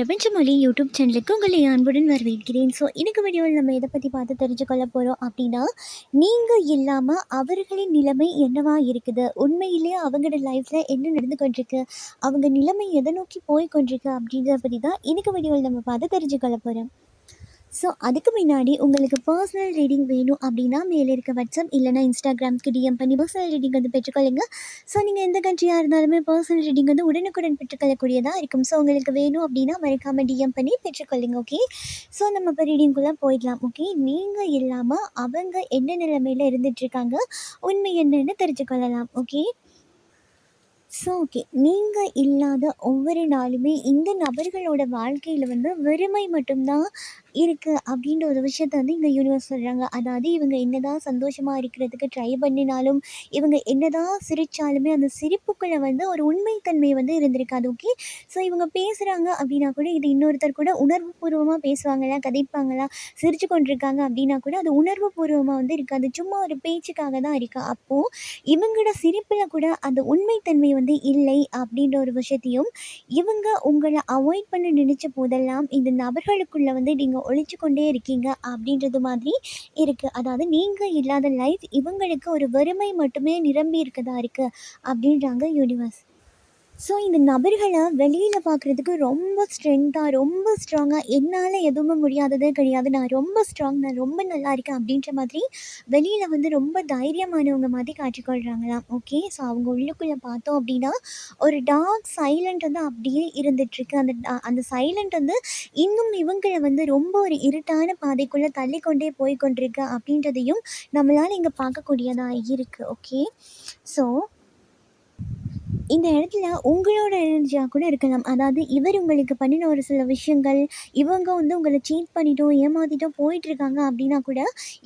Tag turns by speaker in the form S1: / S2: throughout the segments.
S1: பிரபஞ்சமொழி YouTube சேனலுக்கு உங்களை அன்புடன் வரவேற்கிறேன். ஸோ இன்னைக்கு வீடியோவில் நம்ம எதை பற்றி பார்த்து தெரிஞ்சுக்கொள்ள போகிறோம் அப்படின்னா நீங்கள் இல்லாமல் அவர்களின் நிலைமை என்னவா இருக்குது? உண்மையிலேயே அவங்களோட லைஃப்பில் என்ன நடந்து கொண்டிருக்கு? அவங்க நிலைமை எதை நோக்கி போய் கொண்டிருக்கு அப்படின்றத பற்றி தான் இன்னைக்கு வீடியோவில் நம்ம பார்த்து தெரிஞ்சுக்கொள்ள போகிறோம் ஸோ அதுக்கு முன்னாடி உங்களுக்கு பர்சனல் ரீடிங் வேணும் அப்படின்னா மேலே இருக்க வாட்ஸ்அப் இல்லைனா இன்ஸ்டாகிராம்க்கு டிஎம் பண்ணி பர்சனல் ரீடிங் வந்து பெற்றுக்கொள்ளுங்க. ஸோ நீங்கள் எந்த கண்ட்ரியாக இருந்தாலுமே பர்சனல் ரீடிங் வந்து உடனுக்குடன் பெற்றுக்கொள்ளக்கூடியதாக இருக்கும். ஸோ உங்களுக்கு வேணும் அப்படின்னா மறக்காமல் டிஎம் பண்ணி பெற்றுக்கொள்ளுங்க ஓகே ஸோ நம்ம இப்போ ரீடிங்குள்ளே போயிடலாம் ஓகே நீங்கள் இல்லாமல் அவங்க என்ன நிலைமையில் இருந்துகிட்ருக்காங்க உண்மை என்னன்னு தெரிஞ்சுக்கொள்ளலாம் ஓகே ஸோ ஓகே நீங்கள் இல்லாத ஒவ்வொரு நாளுமே இந்த நபர்களோட வாழ்க்கையில் வந்து வெறுமை மட்டும்தான் இருக்குது அப்படின்ற ஒரு விஷயத்த வந்து இங்கே யூனிவர்ஸ் சொல்கிறாங்க அதாவது இவங்க என்ன தான் சந்தோஷமாக இருக்கிறதுக்கு ட்ரை பண்ணினாலும் இவங்க என்னதான் சிரித்தாலுமே அந்த சிரிப்புக்குள்ளே வந்து ஒரு உண்மைத்தன்மை வந்து இருந்திருக்காது ஓகே ஸோ இவங்க பேசுகிறாங்க அப்படின்னா கூட இது இன்னொருத்தர் கூட உணர்வுபூர்வமாக பேசுவாங்களா கதைப்பாங்களா சிரிச்சு கொண்டிருக்காங்க அப்படின்னா கூட அது உணர்வுபூர்வமாக வந்து இருக்காது சும்மா ஒரு பேச்சுக்காக தான் இருக்கா. அப்போது இவங்களோட சிரிப்பில் கூட அந்த உண்மைத்தன்மை வந்து இல்லை அப்படின்ற ஒரு விஷயத்தையும் இவங்க உங்களை அவாய்ட் பண்ண நினச்ச போதெல்லாம் இந்த நபர்களுக்குள்ளே வந்து நீங்கள் ஒழிச்சு கொண்டே இருக்கீங்க அப்படின்றது மாதிரி இருக்குது அதாவது நீங்கள் இல்லாத லைஃப் இவங்களுக்கு ஒரு வறுமை மட்டுமே நிரம்பி இருக்கதா இருக்குது அப்படின்றாங்க யூனிவர்ஸ் ஸோ இந்த நபர்களை வெளியில் பார்க்குறதுக்கு ரொம்ப ஸ்ட்ரென்த்தாக ரொம்ப ஸ்ட்ராங்காக என்னால் எதுவுமே முடியாததே கிடையாது. நான் ரொம்ப ஸ்ட்ராங் நான் ரொம்ப நல்லா இருக்கேன் அப்படின்ற மாதிரி வெளியில் வந்து ரொம்ப தைரியமானவங்க மாதிரி காட்டிக்கொள்கிறாங்களாம் ஓகே ஸோ அவங்க உள்ளுக்குள்ளே பார்த்தோம் அப்படின்னா ஒரு டார்க் சைலண்ட் வந்து அப்படியே இருந்துகிட்ருக்கு அந்த அந்த சைலண்ட் வந்து இன்னும் இவங்களை வந்து ரொம்ப ஒரு இருட்டான பாதைக்குள்ளே தள்ளிக்கொண்டே போய் கொண்டிருக்கு அப்படின்றதையும் நம்மளால் இங்கே பார்க்கக்கூடியதாக இருக்குது ஓகே ஸோ இந்த இடத்துல உங்களோட எனர்ஜியாக கூட இருக்கலாம். அதாவது இவர் உங்களுக்கு பண்ணின ஒரு சில விஷயங்கள் இவங்க வந்து உங்களை சீட் பண்ணிட்டோம் ஏமாத்திட்டோம் போயிட்டுருக்காங்க அப்படின்னா கூட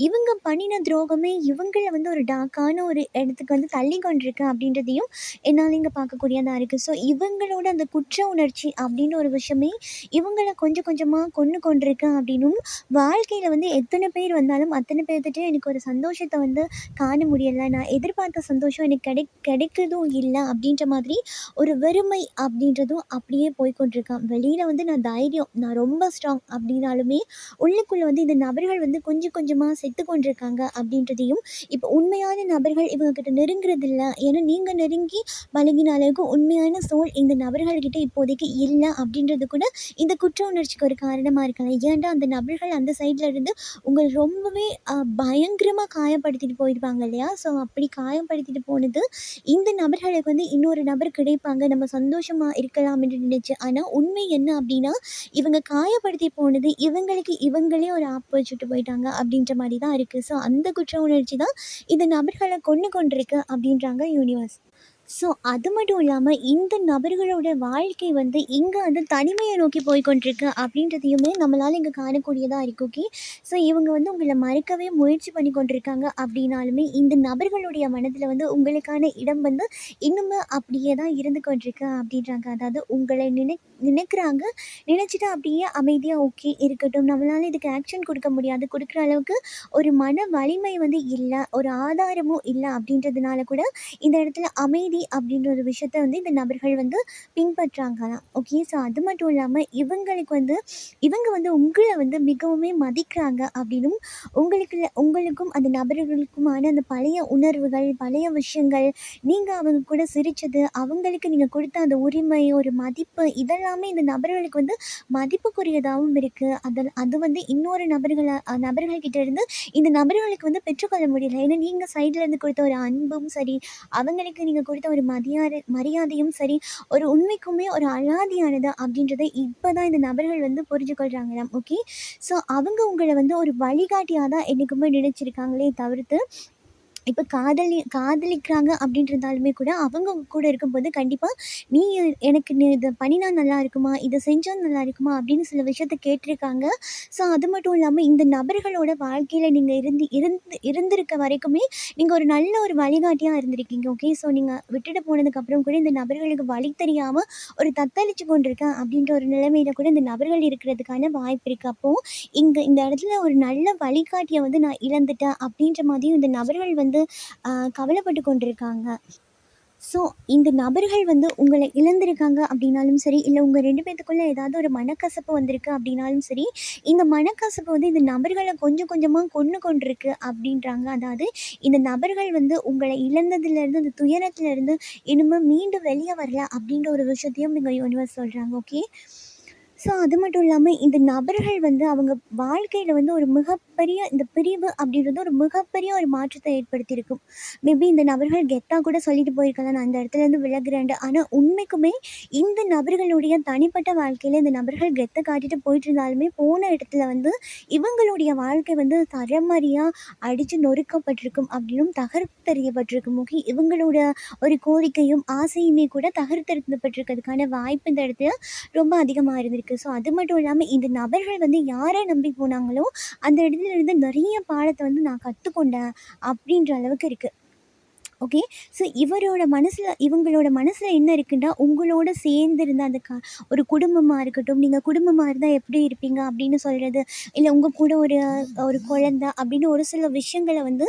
S1: இவங்க பண்ணின துரோகமே இவங்கள வந்து ஒரு டார்க்கான ஒரு இடத்துக்கு வந்து தள்ளி கொண்டிருக்கு அப்படின்றதையும் என்னால் இங்கே பார்க்கக்கூடியதாக இருக்குது ஸோ இவங்களோட அந்த குற்ற உணர்ச்சி அப்படின்னு ஒரு விஷயமே இவங்களை கொஞ்சம் கொஞ்சமாக கொண்டு கொண்டிருக்கு அப்படின்னும் வாழ்க்கையில் வந்து எத்தனை பேர் வந்தாலும் அத்தனை பேர்த்துட்டு எனக்கு ஒரு சந்தோஷத்தை வந்து காண முடியலை. நான் எதிர்பார்த்த சந்தோஷம் எனக்கு கிடை கிடைக்கிறதும் இல்லை அப்படின்ற மாதிரி ஒரு வெறுமை அப்படின்றதும் அப்படியே போய்க்கொண்டிருக்கான். வெளியில் வந்து நான் தைரியம் நான் ரொம்ப ஸ்ட்ராங் அப்படின்னாலுமே உள்ளுக்குள்ளே வந்து இந்த நபர்கள் வந்து கொஞ்சம் கொஞ்சமாக செத்து கொண்டிருக்காங்க அப்படின்றதையும் இப்போ உண்மையான நபர்கள் இவங்கக்கிட்ட நெருங்குறது இல்லை. ஏன்னா நீங்கள் நெருங்கி பழகின அளவுக்கு உண்மையான சோல் இந்த நபர்கள்கிட்ட இப்போதைக்கு இல்லை அப்படின்றது கூட இந்த குற்ற உணர்ச்சிக்கு ஒரு காரணமாக இருக்கலாம். ஏன்டா அந்த நபர்கள் அந்த சைடில் இருந்து உங்களை ரொம்பவே பயங்கரமாக காயப்படுத்திட்டு போயிருப்பாங்க இல்லையா? ஸோ அப்படி காயப்படுத்திட்டு போனது இந்த நபர்களுக்கு வந்து இன்னொரு நபர் கிடைப்பாங்க. நம்ம சந்தோஷமாக இருக்கலாம் என்று நினைச்சு ஆனால் உண்மை என்ன அப்படின்னா இவங்க காயப்படுத்தி போனது இவங்களுக்கு இவங்களே ஒரு ஆப்பு வச்சுட்டு போயிட்டாங்க அப்படின்ற மாதிரி தான் இருக்குது ஸோ அந்த குற்ற உணர்ச்சி தான் இந்த நபர்களை கொண்டு கொண்டிருக்கு அப்படின்றாங்க யூனிவர்ஸ் ஸோ அது மட்டும் இல்லாமல் இந்த நபர்களோட வாழ்க்கை வந்து இங்கே வந்து தனிமையை நோக்கி போய் கொண்டிருக்கு அப்படின்றதையுமே நம்மளால் இங்கே காணக்கூடியதாக இருக்கு ஓகே ஸோ இவங்க வந்து உங்களை மறுக்கவே முயற்சி பண்ணி கொண்டிருக்காங்க அப்படின்னாலுமே இந்த நபர்களுடைய மனதில் வந்து உங்களுக்கான இடம் வந்து இன்னுமே அப்படியே தான் இருந்து கொண்டிருக்கு அப்படின்றாங்க. அதாவது உங்களை நினை நினைக்கிறாங்க நினச்சிட்டு அப்படியே அமைதியாக ஓகே இருக்கட்டும். நம்மளால் இதுக்கு ஆக்ஷன் கொடுக்க முடியாது. கொடுக்குற அளவுக்கு ஒரு மன வலிமை வந்து இல்லை ஒரு ஆதாரமும் இல்லை அப்படின்றதுனால கூட இந்த இடத்துல அமைதி அப்படின்ற ஒரு விஷயத்த வந்து இந்த நபர்கள் வந்து பின்பற்றாங்களாம். ஓகே ஸோ அது மட்டும் இல்லாமல் இவங்களுக்கு வந்து இவங்க வந்து உங்களை வந்து மிகவுமே மதிக்கிறாங்க அப்படின்னும் உங்களுக்கு உங்களுக்கும் அந்த நபர்களுக்குமான அந்த பழைய உணர்வுகள் பழைய விஷயங்கள் நீங்கள் அவங்க கூட சிரித்தது அவங்களுக்கு நீங்கள் கொடுத்த அந்த உரிமை ஒரு மதிப்பு இதெல்லாமே இந்த நபர்களுக்கு வந்து மதிப்புக்குரியதாகவும் இருக்குது அதில் அது வந்து இன்னொரு நபர்களை அஹ் நபர்கள்கிட்ட இருந்து இந்த நபர்களுக்கு வந்து பெற்றுக்கொள்ள முடியல. ஏன்னா நீங்கள் சைடில் இருந்து கொடுத்த ஒரு அன்பும் சரி அவங்களுக்கு நீங்கள் கொடுத்த ஒரு மரியாதை மரியாதையும் சரி ஒரு உண்மைக்குமே ஒரு அழாதியானது அப்படின்றத இப்போ தான் இந்த நபர்கள் வந்து புரிஞ்சு கொள்கிறாங்களாம் ஓகே ஸோ அவங்க உங்களை வந்து ஒரு வழிகாட்டியாக தான் என்றைக்குமே நினச்சிருக்காங்களே தவிர்த்து இப்போ காதலி காதலிக்கிறாங்க அப்படின்றதாலுமே கூட அவங்க கூட இருக்கும்போது கண்டிப்பாக நீ எனக்கு நீ இதை பண்ணினா நல்லா இருக்குமா இதை செஞ்சால் நல்லா இருக்குமா அப்படின்னு சில விஷயத்த கேட்டிருக்காங்க. ஸோ அது மட்டும் இல்லாமல் இந்த நபர்களோட வாழ்க்கையில் நீங்கள் இருந்து இருந்து இருந்திருக்க வரைக்குமே நீங்கள் ஒரு நல்ல ஒரு வழிகாட்டியாக இருந்திருக்கீங்க ஓகே ஸோ நீங்கள் விட்டுட்டு போனதுக்கப்புறம் கூட இந்த நபர்களுக்கு வழி தெரியாமல் ஒரு தத்தளிச்சு கொண்டிருக்கேன் அப்படின்ற ஒரு நிலைமையில கூட இந்த நபர்கள் இருக்கிறதுக்கான வாய்ப்பு இருக்குது அப்போது இங்கே இந்த இடத்துல ஒரு நல்ல வழிகாட்டியை வந்து நான் இழந்துட்டேன் அப்படின்ற மாதிரியும் இந்த நபர்கள் வந்து வந்து கவலைப்பட்டு கொண்டிருக்காங்க ஸோ இந்த நபர்கள் வந்து உங்களை இழந்திருக்காங்க அப்படின்னாலும் சரி இல்லை உங்கள் ரெண்டு பேத்துக்குள்ளே ஏதாவது ஒரு மனக்கசப்பு வந்திருக்கு அப்படின்னாலும் சரி இந்த மனக்கசப்பு வந்து இந்த நபர்களை கொஞ்சம் கொஞ்சமாக கொன்று கொண்டிருக்கு அப்படின்றாங்க. அதாவது இந்த நபர்கள் வந்து உங்களை இழந்ததுலேருந்து இந்த துயரத்துலேருந்து இனிமேல் மீண்டும் வெளியே வரல அப்படின்ற ஒரு விஷயத்தையும் இங்கே யூனிவர்ஸ் சொல்கிறாங்க ஓகே ஸோ அது மட்டும் இல்லாமல் இந்த நபர்கள் வந்து அவங்க வாழ்க்கையில் வந்து ஒரு மிக மிகப்பெரிய இந்த பிரிவு அப்படின்றது ஒரு மிகப்பெரிய ஒரு மாற்றத்தை ஏற்படுத்தியிருக்கும். மேபி இந்த நபர்கள் கெத்தாக கூட சொல்லிட்டு போயிருக்கலாம். நான் அந்த இடத்துலேருந்து விலகுறேன்ட்டு. ஆனால் உண்மைக்குமே இந்த நபர்களுடைய தனிப்பட்ட வாழ்க்கையில் இந்த நபர்கள் கெத்தை காட்டிட்டு போயிட்டு இருந்தாலுமே போன இடத்துல வந்து இவங்களுடைய வாழ்க்கை வந்து தரமறியாக அடித்து நொறுக்கப்பட்டிருக்கும் அப்படின்னும் தகர்த்தறியப்பட்டிருக்கும் ஓகே இவங்களோட ஒரு கோரிக்கையும் ஆசையுமே கூட தகர்த்தெடுக்கப்பட்டிருக்கிறதுக்கான வாய்ப்பு இந்த இடத்துல ரொம்ப அதிகமாக இருந்திருக்கு. ஸோ அது மட்டும் இல்லாமல் இந்த நபர்கள் வந்து யாரை நம்பி போனாங்களோ அந்த இடத்துல இருந்து நிறைய பாடத்தை வந்து நான் கற்றுக்கொண்டேன் அப்படின்ற அளவுக்கு இருக்குது ஓகே ஸோ இவரோட மனசில் இவங்களோட மனசில் என்ன இருக்குன்னா உங்களோட சேர்ந்துருந்த அந்த க ஒரு குடும்பமாக இருக்கட்டும் நீங்கள் குடும்பமாக இருந்தால் எப்படி இருப்பீங்க அப்படின்னு சொல்கிறது இல்லை உங்கள் கூட ஒரு ஒரு குழந்த அப்படின்னு ஒரு சில விஷயங்களை வந்து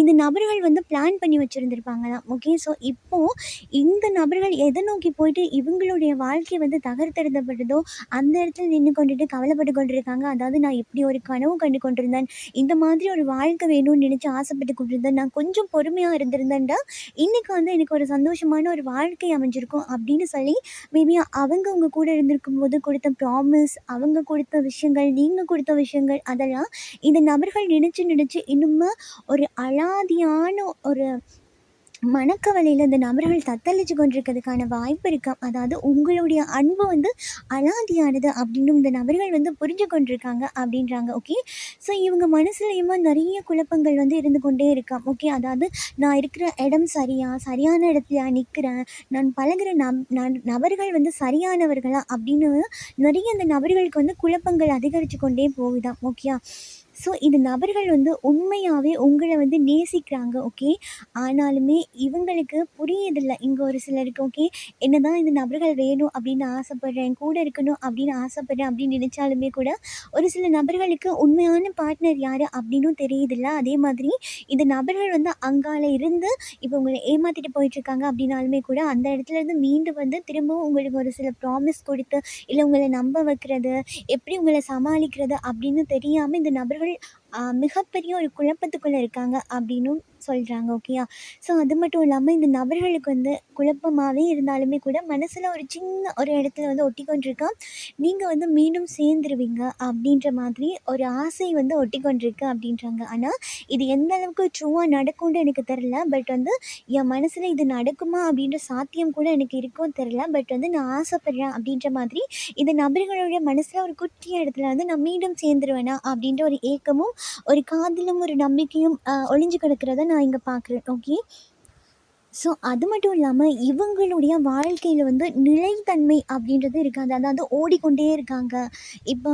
S1: இந்த நபர்கள் வந்து பிளான் பண்ணி வச்சுருந்துருப்பாங்களாம். ஓகே ஸோ இப்போது இந்த நபர்கள் எதை நோக்கி போயிட்டு இவங்களுடைய வாழ்க்கை வந்து தகர்த்தெழுதப்படுதோ அந்த இடத்துல நின்று கொண்டுட்டு கவலைப்பட்டு கொண்டிருக்காங்க. அதாவது நான் இப்படி ஒரு கனவு கண்டு கொண்டிருந்தேன். இந்த மாதிரி ஒரு வாழ்க்கை வேணும்னு நினச்சி ஆசைப்பட்டு கொண்டிருந்தேன். நான் கொஞ்சம் பொறுமையாக இருந்திருந்தேன்டா இன்றைக்கி வந்து எனக்கு ஒரு சந்தோஷமான ஒரு வாழ்க்கை அமைஞ்சிருக்கும் அப்படின்னு சொல்லி மேபி அவங்க உங்கள் கூட இருந்திருக்கும் போது கொடுத்த ப்ராமிஸ் அவங்க கொடுத்த விஷயங்கள் நீங்கள் கொடுத்த விஷயங்கள் அதெல்லாம் இந்த நபர்கள் நினச்சி நினச்சி இன்னுமே ஒரு அலாதியான ஒரு மனக்கவலையில் இந்த நபர்கள் தத்தளிச்சு கொண்டிருக்கிறதுக்கான வாய்ப்பு இருக்கு? அதாவது உங்களுடைய அன்பு வந்து அலாதியானது அப்படின்னு இந்த நபர்கள் வந்து புரிஞ்சு கொண்டிருக்காங்க அப்படின்றாங்க ஓகே ஸோ இவங்க மனசுலையுமா நிறைய குழப்பங்கள் வந்து இருந்து கொண்டே இருக்காம் ஓகே அதாவது நான் இருக்கிற இடம் சரியா? சரியான இடத்துல நிற்கிறேன் நான் பழகுற நப் ந- நபர்கள் வந்து சரியானவர்களா? அப்படின்னு நிறைய அந்த நபர்களுக்கு வந்து குழப்பங்கள் அதிகரித்து கொண்டே போகுதான் ஓகே ஸோ இந்த நபர்கள் வந்து உண்மையாகவே உங்களை வந்து நேசிக்கிறாங்க ஓகே ஆனாலுமே இவங்களுக்கு புரியுதில்ல. இங்கே ஒரு சிலருக்கு ஓகே என்னதான் இந்த நபர்கள் வேணும் அப்படின்னு ஆசைப்படுறேன் கூட இருக்கணும் அப்படின்னு ஆசைப்படுறேன் அப்படின்னு நினச்சாலுமே கூட ஒரு சில நபர்களுக்கு உண்மையான பார்ட்னர் யார் அப்படின்னும் தெரியுதில்ல. அதே மாதிரி இந்த நபர்கள் வந்து அங்கால இருந்து இப்போ உங்களை ஏமாற்றிட்டு போயிட்டுருக்காங்க அப்படின்னாலுமே கூட அந்த இடத்துல இருந்து வந்து திரும்பவும் உங்களுக்கு ஒரு சில ப்ராமிஸ் கொடுத்து இல்லை உங்களை நம்ப வைக்கிறது எப்படி உங்களை சமாளிக்கிறது அப்படின்னு தெரியாமல் இந்த நபர்கள் really மிகப்பெரிய ஒரு குழப்பத்துக்குள்ளே இருக்காங்க அப்படின்னும் சொல்கிறாங்க ஓகேயா ஸோ அது மட்டும் இல்லாமல் இந்த நபர்களுக்கு வந்து குழப்பமாகவே இருந்தாலுமே கூட மனசில் ஒரு சின்ன ஒரு இடத்துல வந்து ஒட்டி கொண்டிருக்கா நீங்கள் வந்து மீண்டும் சேர்ந்துருவீங்க அப்படின்ற மாதிரி ஒரு ஆசை வந்து ஒட்டி கொண்டிருக்கு அப்படின்றாங்க. ஆனால் இது எந்த அளவுக்கு ட்ரூவாக நடக்கும்னு எனக்கு தெரில பட் வந்து என் மனசில் இது நடக்குமா அப்படின்ற சாத்தியம் கூட எனக்கு இருக்கும் தெரில பட் வந்து நான் ஆசைப்படுறேன் அப்படின்ற மாதிரி இந்த நபர்களுடைய மனசில் ஒரு குட்டி இடத்துல வந்து நான் மீண்டும் சேர்ந்துருவேனா அப்படின்ற ஒரு ஏக்கமும் ஒரு காதலும் ஒரு நம்பிக்கையும் ஒளிஞ்சு கிடக்கிறத நான் இங்கே பார்க்குறேன் ஓகே ஸோ அது மட்டும் இல்லாமல் இவங்களுடைய வாழ்க்கையில் வந்து நிலைத்தன்மை அப்படின்றது இருக்காது. அதாவது ஓடிக்கொண்டே இருக்காங்க. இப்போ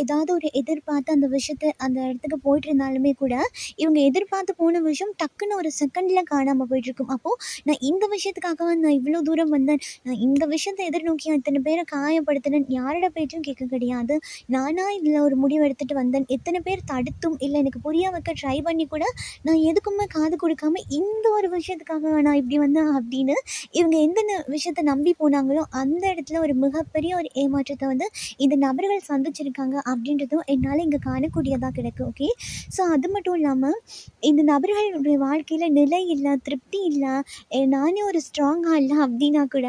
S1: ஏதாவது ஒரு எதிர்பார்த்து அந்த விஷயத்தை அந்த இடத்துக்கு போயிட்டு இருந்தாலுமே கூட இவங்க எதிர்பார்த்து போன விஷயம் டக்குன்னு ஒரு செகண்டில் காணாமல் போயிட்டுருக்கும். அப்போது நான் இந்த விஷயத்துக்காக நான் இவ்வளோ தூரம் வந்தேன்? நான் இந்த விஷயத்தை எதிர்நோக்கி இத்தனை பேரை காயப்படுத்தினேன்? யாரோட பேச்சும் கேட்க கிடையாது. நானாக இதில் ஒரு முடிவு எடுத்துகிட்டு வந்தேன். எத்தனை பேர் தடுத்தும்? இல்லை எனக்கு புரிய வைக்க ட்ரை பண்ணி கூட நான் எதுக்குமே காது கொடுக்காம இந்த ஒரு விஷயத்துக்காக நான் இப்படி வந்தேன் அப்படின்னு இவங்க எந்த விஷயத்த நம்பி போனாங்களோ அந்த இடத்துல ஒரு மிகப்பெரிய ஒரு ஏமாற்றத்தை வந்து இந்த நபர்கள் சந்திச்சிருக்காங்க அப்படின்றதும் என்னால் இங்கே காணக்கூடியதாக கிடைக்கும் ஓகே ஸோ அது மட்டும் இல்லாமல் இந்த நபர்களுடைய வாழ்க்கையில் நிலை இல்லை திருப்தி இல்லை எ- நானே ஒரு ஸ்ட்ராங்காக இல்லை அப்படின்னா கூட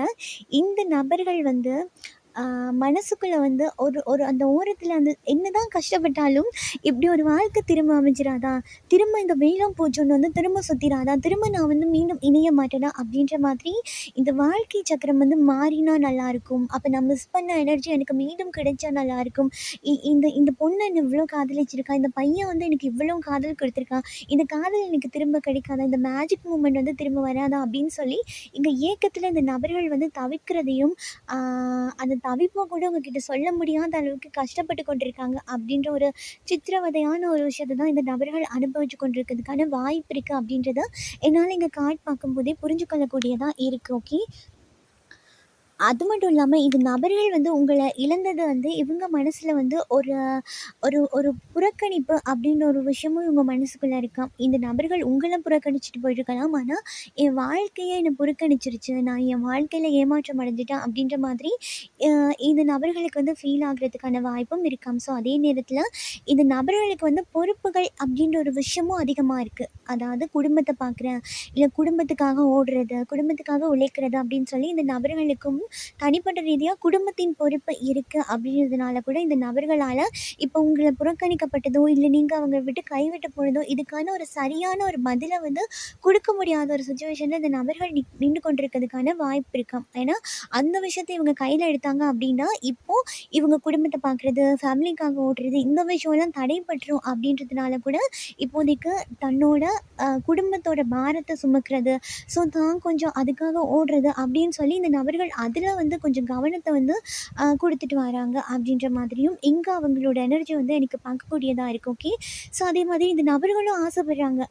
S1: இந்த நபர்கள் வந்து மனசுக்குள்ளே வந்து ஒரு ஒரு அந்த ஓரத்தில் அந்த என்னதான் கஷ்டப்பட்டாலும் இப்படி ஒரு வாழ்க்கை திரும்ப அமைஞ்சிடாதா திரும்ப இந்த வெயிலும் பூச்சொன்று வந்து திரும்ப சுற்றிடாதா திரும்ப நான் வந்து மீண்டும் இணைய மாட்டேனா? அப்படின்ற மாதிரி இந்த வாழ்க்கை சக்கரம் வந்து மாறினா நல்லாயிருக்கும் அப்போ நான் மிஸ் பண்ண எனர்ஜி எனக்கு மீண்டும் கிடைச்சா நல்லாயிருக்கும் இ- இந்த இந்த பொண்ணை இவ்வளோ காதலிச்சிருக்கா? இந்த பையன் வந்து எனக்கு இவ்வளோ காதல் கொடுத்துருக்கான் இந்த காதல் எனக்கு திரும்ப கிடைக்காதா? இந்த மேஜிக் மூமெண்ட் வந்து திரும்ப வராதா? அப்படின்னு சொல்லி இங்கே ஏக்கத்தில் இந்த நபர்கள் வந்து தவிக்கிறதையும் அந்த தவிப்போ கூட உங்ககிட்ட சொல்ல முடியாத அளவுக்கு கஷ்டப்பட்டு கொண்டிருக்காங்க அப்படின்ற ஒரு சித்திரவதையான ஒரு விஷயத்தை தான் இந்த நபர்கள் அனுபவிச்சு கொண்டிருக்கிறதுக்கான வாய்ப்பு இருக்குது அப்படின்றத என்னால் இங்கே கார்ட் பார்க்கும்போதே புரிஞ்சு கொள்ளக்கூடியதாக இருக்குது ஓகே அது மட்டும் இல்லாமல் இந்த நபர்கள் வந்து உங்களை இழந்தது வந்து இவங்க மனசில் வந்து ஒரு ஒரு ஒரு புறக்கணிப்பு அப்படின்ற ஒரு விஷயமும் இவங்க மனசுக்குள்ளே இருக்காம். இந்த நபர்கள் உங்களை புறக்கணிச்சுட்டு போயிருக்கலாம். ஆனால் என் வாழ்க்கையே என்னை புறக்கணிச்சிருச்சு. நான் என் வாழ்க்கையில் ஏமாற்றம் அடைஞ்சிட்டேன் அப்படின்ற மாதிரி இந்த நபர்களுக்கு வந்து ஃபீல் ஆகுறதுக்கான வாய்ப்பும் இருக்காம். ஸோ, அதே நேரத்தில் இந்த நபர்களுக்கு வந்து பொறுப்புகள் அப்படின்ற ஒரு விஷயமும் அதிகமாக இருக்குது அதாவது குடும்பத்தை பார்க்குறேன், இல்லை குடும்பத்துக்காக ஓடுறது, குடும்பத்துக்காக உழைக்கிறது அப்படின்னு சொல்லி இந்த நபர்களுக்கும் தனிப்பட்ட ரீதியாக குடும்பத்தின் பொறுப்பு இருக்குது அப்படின்றதுனால கூட இந்த நபர்களால் இப்போ உங்களை புறக்கணிக்கப்பட்டதோ, இல்லை நீங்கள் அவங்க விட்டு கைவிட்டு போனதோ, இதுக்கான ஒரு சரியான ஒரு பதிலை வந்து கொடுக்க முடியாத ஒரு சுச்சுவேஷனில் இந்த நபர்கள் நி நின்று கொண்டிருக்கிறதுக்கான வாய்ப்பு இருக்கும் ஏன்னா, அந்த விஷயத்த இவங்க கையில் எடுத்தாங்க அப்படின்னா, இப்போ இவங்க குடும்பத்தை பார்க்குறது, ஃபேமிலிக்காக ஓடுறது, இந்த விஷயம்லாம் தடைப்பட்டுரும் அப்படின்றதுனால கூட இப்போதைக்கு தன்னோட குடும்பத்தோட பாரத்தை சுமக்கிறது, ஸோ தான் கொஞ்சம் அதுக்காக ஓடுறது அப்படின்னு சொல்லி இந்த நபர்கள் அதில் வந்து கொஞ்சம் கவனத்தை வந்து கொடுத்துட்டு வராங்க அப்படின்ற மாதிரியும், இங்கே அவங்களோட எனர்ஜி வந்து எனக்கு பார்க்கக்கூடியதாக இருக்கும் ஓகே. ஸோ அதே மாதிரி இந்த நபர்களும் ஆசைப்படுறாங்க.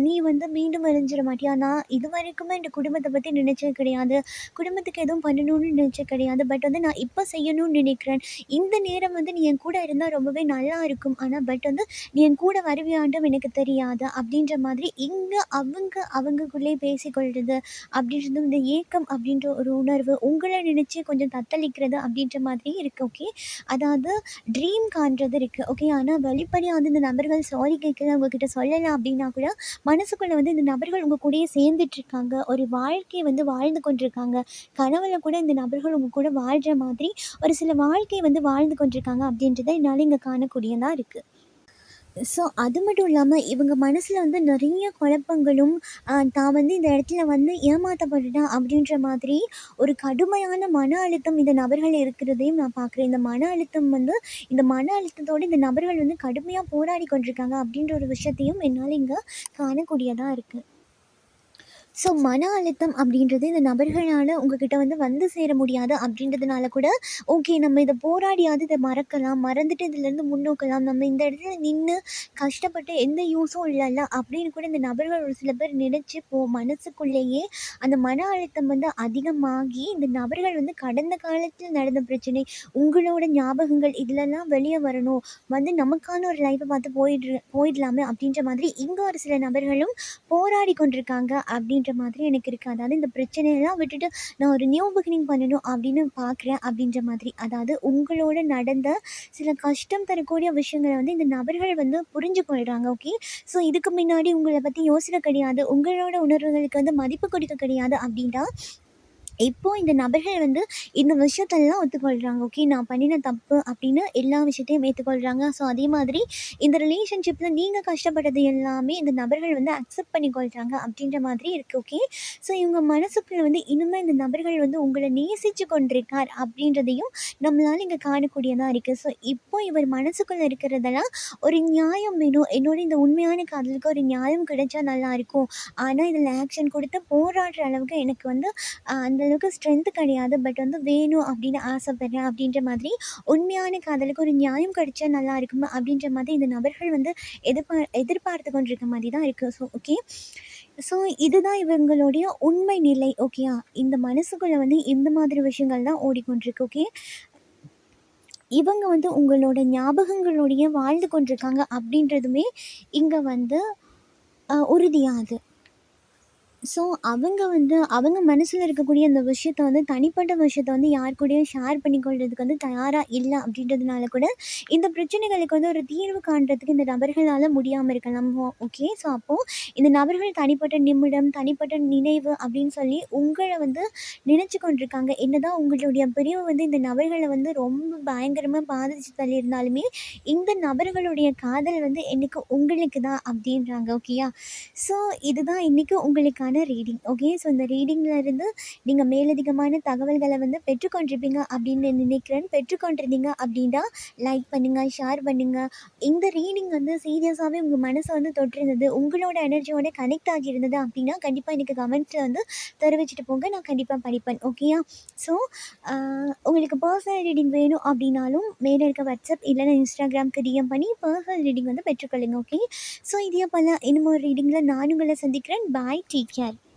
S1: "நீ வந்து மீண்டும் அறிஞ்சிட மாட்டியா? நான் இதுவரைக்குமே இந்த குடும்பத்தை பற்றி நினைச்சது கிடையாது. குடும்பத்துக்கு எதுவும் பண்ணணும்னு நினச்சது கிடையாது. பட் வந்து நான் இப்போ செய்யணும்னு நினைக்கிறேன். இந்த நேரம் வந்து நீ என் கூட இருந்தால் ரொம்பவே நல்லா இருக்கும். ஆனால் பட் வந்து நீ என் கூட வருவியாண்டும் எனக்கு தெரியாது." அப்படின்ற மாதிரி இங்கே அவங்க அவங்கக்குள்ளேயே பேசிக்கொள்வது அப்படின்றது இந்த ஏக்கம் அப்படின்ற ஒரு உணர்வு, உங்களை நினச்சி கொஞ்சம் தத்தளிக்கிறது அப்படின்ற மாதிரி இருக்குது ஓகே. அதாவது ட்ரீம் காண்றது இருக்குது ஓகே. ஆனால் வெளிப்படையாக வந்து இந்த நபர்கள் சாரி கேட்கல, உங்ககிட்ட சொல்லலை அப்படின்னா கூட, மனசுக்குள்ள வந்து இந்த நபர்கள் உங்க கூடயே சேர்ந்துட்டுருக்காங்க. ஒரு வாழ்க்கையை வந்து வாழ்ந்து கொண்டிருக்காங்க. கனவுல கூட இந்த நபர்கள் உங்க கூட வாழ்ற மாதிரி ஒரு சில வாழ்க்கையை வந்து வாழ்ந்து கொண்டிருக்காங்க அப்படின்றத என்னால் இங்க காணக்கூடியதா இருக்கு. ஸோ அது மட்டும் இல்லாமல் இவங்க மனசில் வந்து நிறைய குழப்பங்களும், தான் வந்து இந்த இடத்துல வந்து ஏமாற்றப்பட்டுட்டான் அப்படின்ற மாதிரி ஒரு கடுமையான மன அழுத்தம் இந்த நபர்கள் இருக்கிறதையும் நான் பார்க்குறேன். இந்த மன அழுத்தம் வந்து இந்த மன அழுத்தத்தோட இந்த நபர்கள் வந்து கடுமையாக போராடி கொண்டிருக்காங்க அப்படின்ற ஒரு விஷயத்தையும் என்னால் இங்கே காணக்கூடியதாக இருக்குது ஸோ மன அழுத்தம் அப்படின்றது இந்த நபர்களால் உங்ககிட்ட வந்து வந்து சேர முடியாது அப்படின்றதுனால கூட, ஓகே நம்ம இதை போராடியாவது இதை மறக்கலாம். மறந்துட்டு இதுலேருந்து முன்னோக்கலாம். நம்ம இந்த இடத்துல நின்று கஷ்டப்பட்டு எந்த யூஸும் இல்லைல்ல அப்படின்னு கூட இந்த நபர்கள் ஒரு சில பேர் நினச்சி போ மனசுக்குள்ளேயே அந்த மன அழுத்தம் வந்து அதிகமாகி, இந்த நபர்கள் வந்து கடந்த காலத்தில் நடந்த பிரச்சனை, உங்களோட ஞாபகங்கள் இதிலெல்லாம் வெளியே வரணும். வந்து நமக்கான ஒரு லைஃப்பை பார்த்து போயிட்ரு போயிடலாமே அப்படின்ற மாதிரி இங்கே ஒரு சில நபர்களும் போராடி கொண்டிருக்காங்க அப்படின்ற மாதிரி எனக்கு இருக்குது அதாவது இந்த பிரச்சனையெல்லாம் விட்டுட்டு நான் ஒரு நியூ பிகினிங் பண்ணணும் அப்படின்னு பார்க்குறேன் அப்படின்ற மாதிரி. அதாவது உங்களோட நடந்த சில கஷ்டம் தரக்கூடிய விஷயங்கள வந்து இந்த நபர்கள் வந்து புரிஞ்சு கொள்கிறாங்க ஓகே. ஸோ இதுக்கு முன்னாடி உங்களை பற்றி யோசிக்க கிடையாது. உங்களோட உணர்வுகளுக்கு வந்து மதிப்பு கொடுக்க கிடையாது அப்படின்னா, இப்போ இந்த நபர்கள் வந்து இந்த விஷயத்தெல்லாம் ஒத்துக்கொள்கிறாங்க ஓகே. நான் பண்ணின தப்பு அப்படின்னு எல்லா விஷயத்தையும் ஏற்றுக்கொள்கிறாங்க ஸோ அதே மாதிரி இந்த ரிலேஷன்ஷிப்பில் நீங்கள் கஷ்டப்பட்டது எல்லாமே இந்த நபர்கள் வந்து அக்செப்ட் பண்ணிக்கொள்கிறாங்க அப்படின்ற மாதிரி இருக்குது ஓகே. ஸோ இவங்க மனசுக்குள்ள வந்து இன்னுமே இந்த நபர்கள் வந்து உங்களை நேசித்து கொண்டிருக்கார் அப்படின்றதையும் நம்மளால் இங்கே காணக்கூடியதாக இருக்குது ஸோ இப்போ இவர் மனசுக்குள்ளே இருக்கிறதெல்லாம் ஒரு நியாயம் வேணும். என்னோட இந்த உண்மையான காதலுக்கு ஒரு நியாயம் கிடைச்சா நல்லாயிருக்கும். ஆனால் இதில் ஆக்ஷன் கொடுத்து போராடுற அளவுக்கு எனக்கு வந்து அந்த அளவுக்கு ஸ்ட்ரென்த் கிடையாது. பட் வந்து வேணும் அப்படின்னு ஆசைப்படுறேன் அப்படின்ற மாதிரி உண்மையான காதலுக்கு ஒரு நியாயம் கிடைச்சா நல்லா இருக்கும் அப்படின்ற மாதிரி இந்த நபர்கள் வந்து எதிர்பார் எதிர்பார்த்து கொண்டிருக்க மாதிரி தான் இருக்குது ஸோ ஓகே. ஸோ இதுதான் இவங்களுடைய உண்மை நிலை. ஓகேயா. இந்த மனசுக்குள்ளே வந்து இந்த மாதிரி விஷயங்கள் தான் ஓடிக்கொண்டிருக்கு. ஓகே. இவங்க வந்து உங்களோட ஞாபகங்களோடைய வாழ்ந்து கொண்டிருக்காங்க அப்படின்றதுமே இங்கே வந்து உறுதியாது உறுதியாகுது. ஸோ அவங்க வந்து அவங்க மனசில் இருக்கக்கூடிய அந்த விஷயத்த வந்து தனிப்பட்ட விஷயத்த வந்து யார் கூடயும் ஷேர் பண்ணிக்கொள்றதுக்கு வந்து தயாராக இல்லை அப்படின்றதுனால கூட, இந்த பிரச்சனைகளுக்கு வந்து ஒரு தீர்வு காண்றதுக்கு இந்த நபர்களால் முடியாமல் இருக்கலாம். ஓகே. ஸோ அப்போது இந்த நபர்கள் தனிப்பட்ட நிமிடம், தனிப்பட்ட நினைவு அப்படின்னு சொல்லி உங்களை வந்து நினச்சி கொண்டிருக்காங்க. என்னதான் உங்களுடைய பிரிவு வந்து இந்த நபர்களை வந்து ரொம்ப பயங்கரமாக பாதிச்சு தள்ளியிருந்தாலுமே, இந்த நபர்களுடைய காதல் வந்து என்னைக்கும் உங்களுக்கு தான் அப்படின்றாங்க. ஓகேயா. ஸோ இதுதான் இன்னைக்கு முக்கியமான ரீடிங். ஓகே. ஸோ இந்த ரீடிங்லேருந்து இருந்து மேலதிகமான தகவல்களை வந்து பெற்றுக்கொண்டிருப்பீங்க அப்படின்னு நினைக்கிறேன். பெற்றுக்கொண்டிருந்தீங்க அப்படின்னா, லைக் பண்ணுங்கள் ஷேர் பண்ணுங்கள் இந்த ரீடிங் வந்து சீரியஸாகவே உங்கள் மனசை வந்து தொட்டிருந்தது, உங்களோட எனர்ஜியோட கனெக்ட் ஆகியிருந்தது அப்படின்னா, கண்டிப்பாக எனக்கு கமெண்ட்ஸில் வந்து தெரிவிச்சுட்டு போங்க. நான் கண்டிப்பாக படிப்பேன். ஓகேயா. ஸோ உங்களுக்கு பர்சனல் ரீடிங் வேணும் அப்படின்னாலும், மேலே இருக்க வாட்ஸ்அப் இல்லைன்னா இன்ஸ்டாகிராம்க்கு டிஎம் பண்ணி பர்சனல் ரீடிங் வந்து பெற்றுக்கொள்ளுங்க. ஓகே. ஸோ இதே போல் இன்னும் ஒரு ரீடிங்கில் நான் உங்களை சந்திக்கிறேன். பாய். டீக் can't